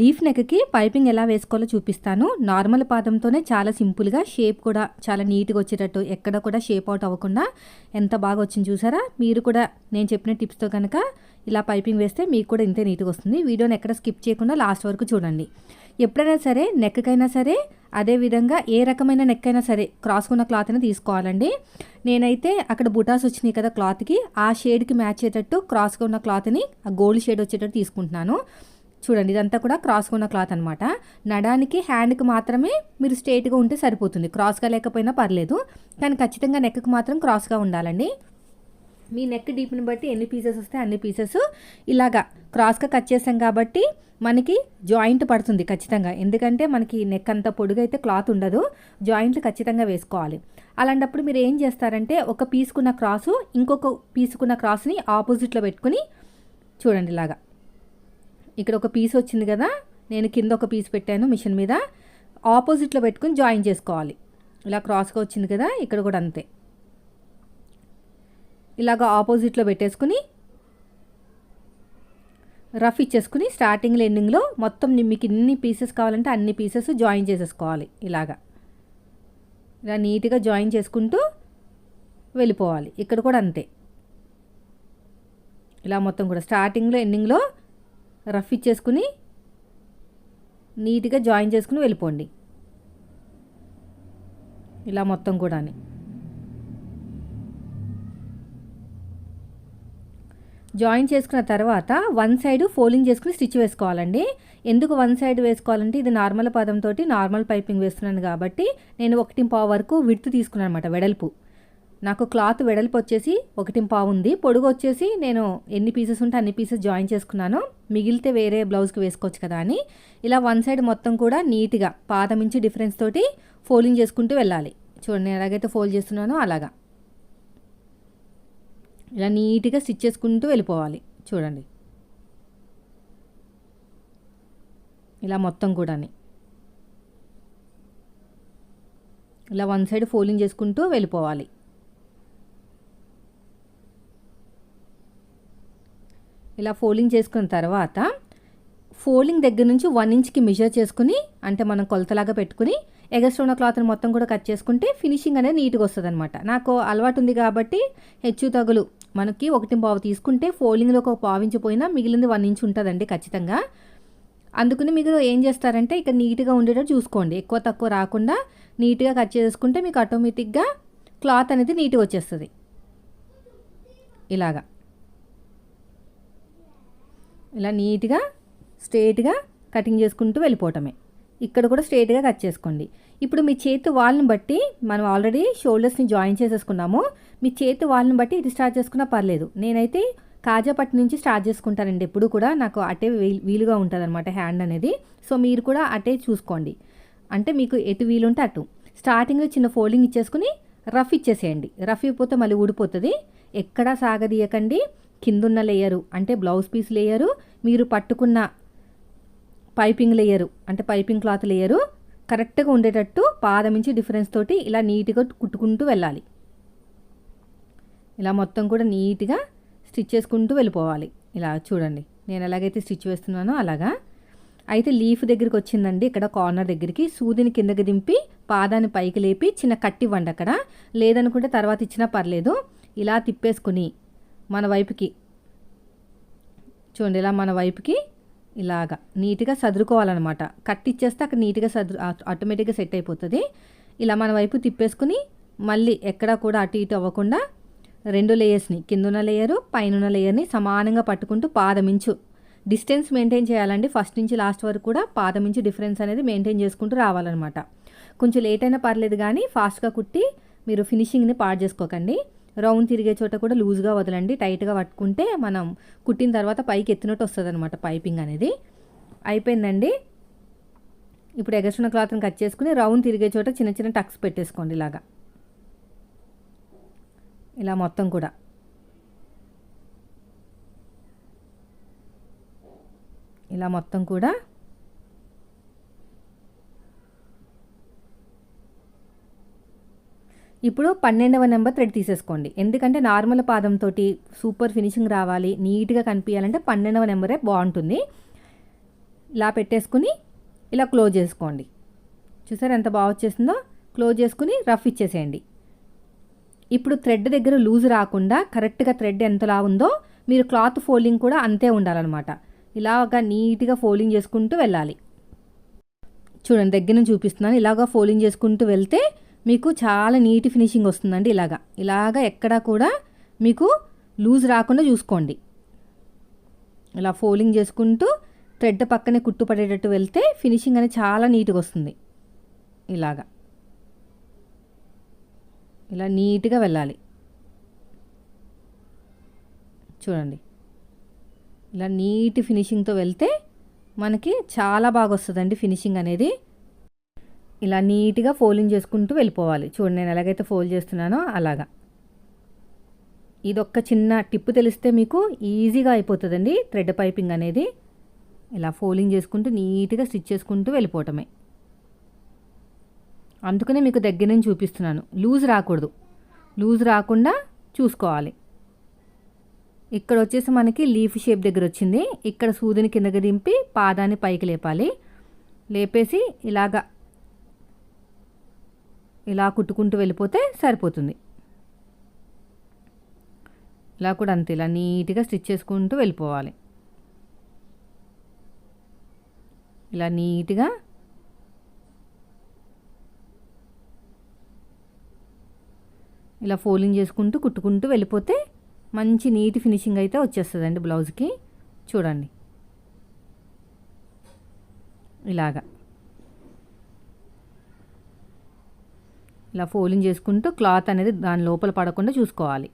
Leaf నెక్కి piping ఎలా వేసుకోవాలో చూపిస్తాను. నార్మల్ పాదంతోనే చాలా సింపుల్గా షేప్ కూడా చాలా నీట్గా వచ్చేటట్టు ఎక్కడ కూడా షేప్ అవుట్ అవ్వకుండా ఎంత బాగా వచ్చింది చూసారా? మీరు కూడా నేను చెప్పిన టిప్స్తో కనుక ఇలా పైపింగ్ వేస్తే మీకు కూడా ఇంతే నీట్గా వస్తుంది. వీడియోని ఎక్కడ స్కిప్ చేయకుండా లాస్ట్ వరకు చూడండి. ఎప్పుడైనా సరే నెక్కకైనా సరే అదేవిధంగా ఏ రకమైన నెక్ అయినా సరే క్రాస్కున్న క్లాత్ అయినా తీసుకోవాలండి. నేనైతే అక్కడ బుటాస్ వచ్చినాయి కదా క్లాత్కి ఆ షేడ్కి మ్యాచ్ అయ్యేటట్టు క్రాస్గా ఉన్న క్లాత్ని ఆ గోల్డ్ షేడ్ వచ్చేటట్టు తీసుకుంటున్నాను. చూడండి ఇదంతా కూడా క్రాస్గా ఉన్న క్లాత్ అనమాట నడానికి హ్యాండ్కి మాత్రమే మీరు స్ట్రేట్గా ఉంటే సరిపోతుంది. క్రాస్గా లేకపోయినా పర్లేదు కానీ ఖచ్చితంగా నెక్కి మాత్రం క్రాస్గా ఉండాలండి. మీ నెక్ డీప్ని బట్టి ఎన్ని పీసెస్ వస్తే అన్ని పీసెస్ ఇలాగా క్రాస్గా కట్ చేసాం కాబట్టి మనకి జాయింట్ పడుతుంది ఖచ్చితంగా. ఎందుకంటే మనకి నెక్ అంత పొడుగైతే క్లాత్ ఉండదు. జాయింట్లు ఖచ్చితంగా వేసుకోవాలి. అలాంటప్పుడు మీరు ఏం చేస్తారంటే ఒక పీసుకున్న క్రాసు ఇంకొక పీసుకున్న క్రాస్ని ఆపోజిట్లో పెట్టుకుని చూడండి ఇలాగా. ఇక్కడ ఒక పీస్ వచ్చింది కదా నేను కింద ఒక పీస్ పెట్టాను మిషన్ మీద. ఆపోజిట్లో పెట్టుకుని జాయిన్ చేసుకోవాలి. ఇలా క్రాస్గా వచ్చింది కదా ఇక్కడ కూడా అంతే. ఇలాగ ఆపోజిట్లో పెట్టేసుకుని రఫ్ ఇచ్చేసుకుని స్టార్టింగ్లో ఎండింగ్లో మొత్తం మీకు ఎన్ని పీసెస్ కావాలంటే అన్ని పీసెస్ జాయిన్ చేసేసుకోవాలి ఇలాగా. ఇలా నీట్గా జాయిన్ చేసుకుంటూ వెళ్ళిపోవాలి. ఇక్కడ కూడా అంతే. ఇలా మొత్తం కూడా స్టార్టింగ్లో ఎండింగ్లో రఫ్ ఇచ్చేసుకుని నీట్గా జాయిన్ చేసుకుని వెళ్ళిపోండి. ఇలా మొత్తం కూడా జాయిన్ చేసుకున్న తర్వాత వన్ సైడ్ ఫోల్డింగ్ చేసుకుని స్టిచ్ వేసుకోవాలండి. ఎందుకు వన్ సైడ్ వేసుకోవాలంటే ఇది నార్మల్ పదంతో నార్మల్ పైపింగ్ వేస్తున్నాను కాబట్టి నేను ఒకటి పావు వరకు విడుతు తీసుకున్నాను అనమాట వెడల్పు. నాకు క్లాత్ వెడల్పు వచ్చేసి ఒకటి పావు ఉంది. పొడుగు వచ్చేసి నేను ఎన్ని పీసెస్ ఉంటే అన్ని పీసెస్ జాయిన్ చేసుకున్నాను. మిగిలితే వేరే బ్లౌజ్కి వేసుకోవచ్చు కదా అని. ఇలా వన్ సైడ్ మొత్తం కూడా నీట్గా పాదం డిఫరెన్స్ తోటి ఫోల్డింగ్ చేసుకుంటూ వెళ్ళాలి. చూడండి నేను ఎలాగైతే ఫోల్డ్ చేస్తున్నానో అలాగా. ఇలా నీట్గా స్టిచ్ చేసుకుంటూ వెళ్ళిపోవాలి. చూడండి. ఇలా మొత్తం కూడా ఇలా వన్ సైడ్ ఫోల్డింగ్ చేసుకుంటూ వెళ్ళిపోవాలి. ఇలా ఫోల్డింగ్ చేసుకున్న తర్వాత ఫోల్డింగ్ దగ్గర నుంచి వన్ ఇంచ్కి మెజర్ చేసుకుని అంటే మనం కొలతలాగా పెట్టుకుని ఎగస్ట్రా ఉన్న క్లాత్ని మొత్తం కూడా కట్ చేసుకుంటే ఫినిషింగ్ అనేది నీట్గా వస్తుంది అనమాట నాకు అలవాటు ఉంది కాబట్టి హెచ్చు తగులు. మనకి ఒకటి పావు తీసుకుంటే ఫోల్డింగ్లో ఒక పావు పోయినా మిగిలింది వన్ ఇంచ్ ఉంటుందండి ఖచ్చితంగా. అందుకని మీరు ఏం చేస్తారంటే ఇక్కడ నీట్గా ఉండేటట్టు చూసుకోండి. ఎక్కువ తక్కువ రాకుండా నీట్గా కట్ చేసుకుంటే మీకు ఆటోమేటిక్గా క్లాత్ అనేది నీట్గా వచ్చేస్తుంది. ఇలాగా. ఇలా నీట్గా స్ట్రేట్గా కటింగ్ చేసుకుంటూ వెళ్ళిపోవటమే. ఇక్కడ కూడా స్ట్రేట్గా కట్ చేసుకోండి. ఇప్పుడు మీ చేతి వాళ్ళని బట్టి మనం ఆల్రెడీ షోల్డర్స్ని జాయిన్ చేసేసుకున్నాము. మీ చేతి వాళ్ళని బట్టి ఇది స్టార్ట్ చేసుకున్నా పర్లేదు. నేనైతే కాజాపట్టి నుంచి స్టార్ట్ చేసుకుంటానండి. ఎప్పుడు కూడా నాకు అటే వీలుగా ఉంటుంది అనమాట హ్యాండ్ అనేది. సో మీరు కూడా అటే చూసుకోండి. అంటే మీకు ఎటు వీలుంటే అటు. స్టార్టింగ్లో చిన్న ఫోల్డింగ్ ఇచ్చేసుకుని రఫ్ ఇచ్చేసేయండి. రఫ్ అయిపోతే మళ్ళీ ఊడిపోతుంది. ఎక్కడా సాగదీయకండి. కిందున్న లేయరు అంటే బ్లౌజ్ పీస్ లేయరు మీరు పట్టుకున్న పైపింగ్ లేయరు అంటే పైపింగ్ క్లాత్ లేయరు కరెక్ట్గా ఉండేటట్టు పాదం నుంచి డిఫరెన్స్ తోటి ఇలా నీట్గా కుట్టుకుంటూ వెళ్ళాలి. ఇలా మొత్తం కూడా నీట్గా స్టిచ్ చేసుకుంటూ వెళ్ళిపోవాలి. ఇలా చూడండి నేను ఎలాగైతే స్టిచ్ వేస్తున్నానో అలాగా. అయితే లీఫ్ దగ్గరికి వచ్చిందండి ఇక్కడ కార్నర్ దగ్గరికి. సూదిని కిందకి దింపి పాదాన్ని పైకి లేపి చిన్న కట్టి ఇవ్వండి అక్కడ. లేదనుకుంటే తర్వాత ఇచ్చినా పర్లేదు. ఇలా తిప్పేసుకుని మన వైపుకి చూడండి ఇలా మన వైపుకి ఇలాగా నీట్గా సదురుకోవాలన్నమాట. కట్టిచ్చేస్తే అక్కడ నీట్గా సదురు ఆటోమేటిక్గా సెట్ అయిపోతుంది. ఇలా మన వైపు తిప్పేసుకుని మళ్ళీ ఎక్కడా కూడా అటు ఇటు అవ్వకుండా రెండు లేయర్స్ని కిందున్న లేయరు పైన లేయర్ని సమానంగా పట్టుకుంటూ పాదమించు డిస్టెన్స్ మెయింటైన్ చేయాలండి. ఫస్ట్ నుంచి లాస్ట్ వరకు కూడా పాదమించు డిఫరెన్స్ అనేది మెయింటైన్ చేసుకుంటూ రావాలన్నమాట. కొంచెం లేట్ అయినా పర్లేదు కానీ ఫాస్ట్గా కుట్టి మీరు ఫినిషింగ్ని పాడు చేసుకోకండి. రౌండ్ తిరిగే చోట కూడా లూజ్గా వదలండి. టైట్గా పట్టుకుంటే మనం కుట్టిన తర్వాత పైకి ఎత్తినట్టు వస్తుంది అనమాట పైపింగ్ అనేది. అయిపోయిందండి. ఇప్పుడు ఎగసిన క్లాత్ని కట్ చేసుకుని రౌండ్ తిరిగే చోట చిన్న చిన్న టక్స్ పెట్టేసుకోండి ఇలాగా. ఇలా మొత్తం కూడా. ఇలా మొత్తం కూడా ఇప్పుడు పన్నెండవ నెంబర్ థ్రెడ్ తీసేసుకోండి. ఎందుకంటే నార్మల్ పాదంతో సూపర్ ఫినిషింగ్ రావాలి నీట్గా కనిపించాలంటే పన్నెండవ నెంబరే బాగుంటుంది. ఇలా పెట్టేసుకుని ఇలా క్లోజ్ చేసుకోండి. చూసారు ఎంత బాగా వచ్చేసిందో? క్లోజ్ చేసుకుని రఫ్ ఇచ్చేసేయండి. ఇప్పుడు థ్రెడ్ దగ్గర లూజ్ రాకుండా కరెక్ట్గా థ్రెడ్ ఎంతలా ఉందో మీరు క్లాత్ ఫోల్డింగ్ కూడా అంతే ఉండాలన్నమాట. ఇలాగా నీట్గా ఫోల్డింగ్ చేసుకుంటూ వెళ్ళాలి. చూడండి దగ్గర నుంచి చూపిస్తున్నాను. ఇలాగా ఫోల్డింగ్ చేసుకుంటూ వెళ్తే మీకు చాలా నీట్ ఫినిషింగ్ వస్తుందండి ఇలాగా. ఇలాగా ఎక్కడా కూడా మీకు లూజ్ రాకుండా చూసుకోండి. ఇలా ఫోల్డింగ్ చేసుకుంటూ థ్రెడ్ పక్కనే కుట్టు పడేటట్టు వెళ్తే ఫినిషింగ్ అనేది చాలా నీట్గా వస్తుంది. ఇలాగా. ఇలా నీట్గా వెళ్ళాలి. చూడండి. ఇలా నీట్ ఫినిషింగ్తో వెళ్తే మనకి చాలా బాగా వస్తుందండి ఫినిషింగ్ అనేది. ఇలా నీట్గా ఫోల్డింగ్ చేసుకుంటూ వెళ్ళిపోవాలి. చూడండి నేను ఎలాగైతే ఫోల్డ్ చేస్తున్నానో అలాగా. ఇదొక్క చిన్న టిప్ తెలిస్తే మీకు ఈజీగా అయిపోతుందండి. థ్రెడ్ పైపింగ్ అనేది ఇలా ఫోల్డింగ్ చేసుకుంటూ నీట్గా స్టిచ్ చేసుకుంటూ వెళ్ళిపోవటమే. అందుకనే మీకు దగ్గర నుంచి చూపిస్తున్నాను. లూజ్ రాకూడదు. లూజ్ రాకుండా చూసుకోవాలి. ఇక్కడ వచ్చేసి మనకి లీఫ్ షేప్ దగ్గర వచ్చింది. ఇక్కడ సూదిని కిందకి దింపి పాదాన్ని పైకి లేపాలి. లేపేసి ఇలాగా ఇలా కుట్టుకుంటూ వెళ్ళిపోతే సరిపోతుంది. ఇలా కూడా అంతే ఇలా నీట్గా స్టిచ్ చేసుకుంటూ వెళ్ళిపోవాలి. ఇలా నీట్గా ఇలా ఫోల్డింగ్ చేసుకుంటూ కుట్టుకుంటూ వెళ్ళిపోతే మంచి నీట్ ఫినిషింగ్ అయితే వచ్చేస్తుందండి బ్లౌజ్కి. చూడండి. ఇలాగా. ఇలా ఫోలింగ్ చేసుకుంటూ క్లాత్ అనేది దాని లోపల పడకుండా చూసుకోవాలి.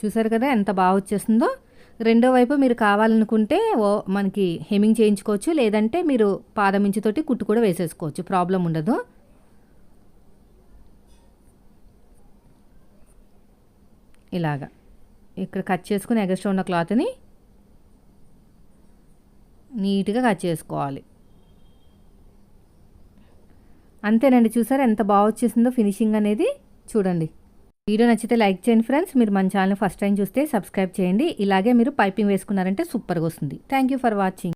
చూసారు కదా ఎంత బాగా వచ్చేస్తుందో? రెండో వైపు మీరు కావాలనుకుంటే ఓ మనకి హెమింగ్ చేయించుకోవచ్చు లేదంటే మీరు పాదమించుతోటి కుట్టు కూడా వేసేసుకోవచ్చు. ప్రాబ్లం ఉండదు. ఇలాగా. ఇక్కడ కట్ చేసుకుని ఎగస్ట్రా ఉన్న క్లాత్ని నీట్గా కట్ చేసుకోవాలి. అంతేనండి చూసారా ఎంత బాగా వచ్చేసిందో ఫినిషింగ్ అనేది చూడండి. వీడియో నచ్చితే లైక్ చేయండి ఫ్రెండ్స్ మీరు మన ఛానల్ ఫస్ట్ టైం చూస్తే సబ్స్క్రైబ్ చేయండి. ఇలాగే మీరు పైపింగ్ వేసుకున్నారంటే సూపర్గా వస్తుంది. Thank you for watching.